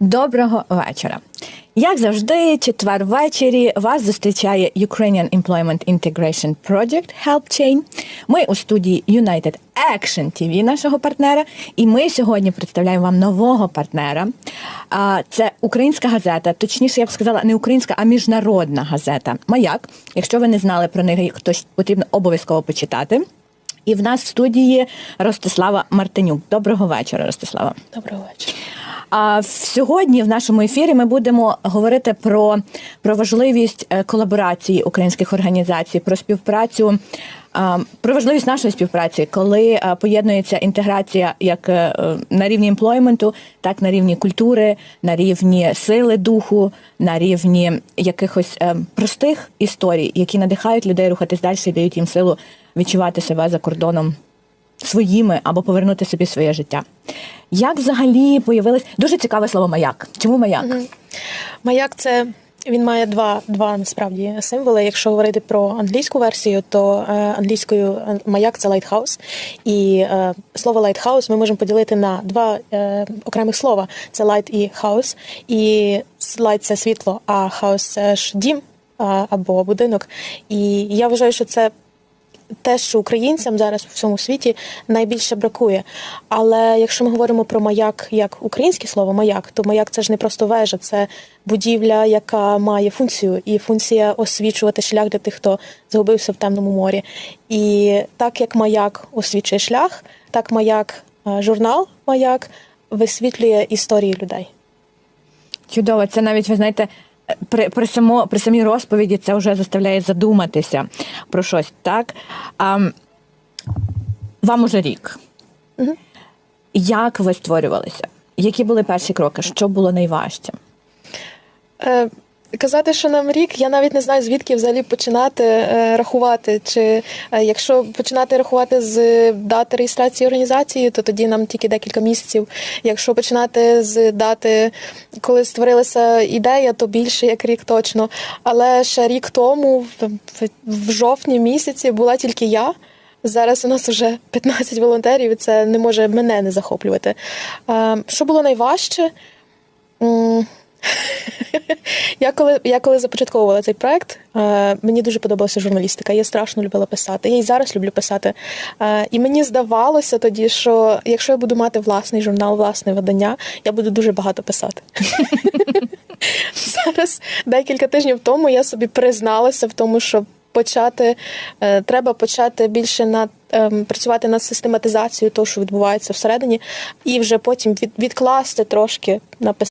Доброго вечора. Як завжди, четвер ввечері вас зустрічає Ukrainian Employment Integration Project Help Chain. Ми у студії United Action TV, нашого партнера, і ми сьогодні представляємо вам нового партнера. Це українська газета, точніше, я б сказала, не українська, а міжнародна газета Маяк. Якщо ви не знали про неї, хтось потрібно обов'язково почитати. І в нас в студії Ростислава Мартинюк. Доброго вечора, Ростислава. Доброго вечора. А сьогодні в нашому ефірі ми будемо говорити про, про важливість е, колаборації українських організацій, про співпрацю. Про важливість нашої співпраці, коли е, поєднується інтеграція як е, на рівні емплойменту, так на рівні культури, на рівні сили духу, на рівні якихось простих історій, які надихають людей рухатись далі і дають їм силу відчувати себе за кордоном своїми або повернути собі своє життя. Як взагалі появилось дуже цікаве слово маяк? Чому маяк? Маяк це він має два два насправді символи. Якщо говорити про англійську версію, то е, англійською е, маяк це лайтхаус. І е, слово лайтхаус ми можемо поділити на два е, окремих слова: це лайт і хаус. І лайт це світло, а хаус це ж дім а, або будинок. І я вважаю, що це те, що українцям зараз в всьому світі найбільше бракує. Але якщо ми говоримо про маяк як українське слово маяк, то маяк це ж не просто вежа, це будівля, яка має функцію, і функція освічувати шлях для тих, хто загубився в темному морі. І так як маяк освічує шлях, так маяк, е, журнал маяк висвітлює історії людей. Чудово, це навіть ви знаєте. При при, само, при самій розповіді це вже заставляє задуматися про щось, так? А, Вам уже рік. Угу. Як ви створювалися? Які були перші кроки? Що було найважче? Е, Казати, що нам рік, я навіть не знаю, звідки взагалі починати е, рахувати. Чи е, якщо починати рахувати з дати реєстрації організації, то тоді нам тільки декілька місяців. Якщо починати з дати, коли створилася ідея, то більше як рік точно. Але ще рік тому, в, в, в жовтні місяці, була тільки я. Зараз у нас вже 15 волонтерів, і це не може мене не захоплювати. Е, що було найважче? Я коли я коли започатковувала цей проект, е, мені дуже подобалася журналістика. Я страшно любила писати. Я й зараз люблю писати. Е, і мені здавалося тоді, що якщо я буду мати власний журнал, власне видання, я буду дуже багато писати. Зараз декілька тижнів тому я собі призналася в тому, що почати е, треба почати більше над ем, працювати над систематизацією того, що відбувається всередині, і вже потім від, відкласти трошки написати.